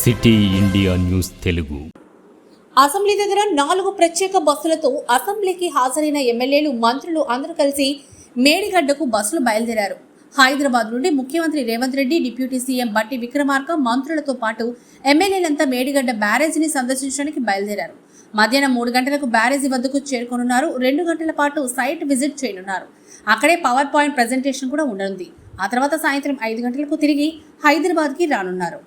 City India news Telugu. Assembly దగ్గర నాలుగు ప్రత్యేక బస్సులతో అసెంబ్లీకి హాజరైన ఎమ్మెల్యేలు మంత్రులు అందరూ కలిసి మేడిగడ్డకు బస్సులు బయలుదేరారు. హైదరాబాద్ నుండి ముఖ్యమంత్రి రేవంత్ రెడ్డి డిప్యూటీ సీఎం బట్టి విక్రమార్క మంత్రులతో పాటు ఎమ్మెల్యేలంతా మేడిగడ్డ బ్యారేజీని సందర్శించడానికి బయలుదేరారు. మధ్యాహ్నం మూడు గంటలకు బ్యారేజీ వద్దకు చేరుకోనున్నారు. రెండు గంటల పాటు సైట్ విజిట్ చేయనున్నారు. అక్కడే పవర్ పాయింట్ ప్రజెంటేషన్ కూడా ఉండనుంది. ఆ తర్వాత సాయంత్రం ఐదు గంటలకు తిరిగి హైదరాబాద్కి రానున్నారు.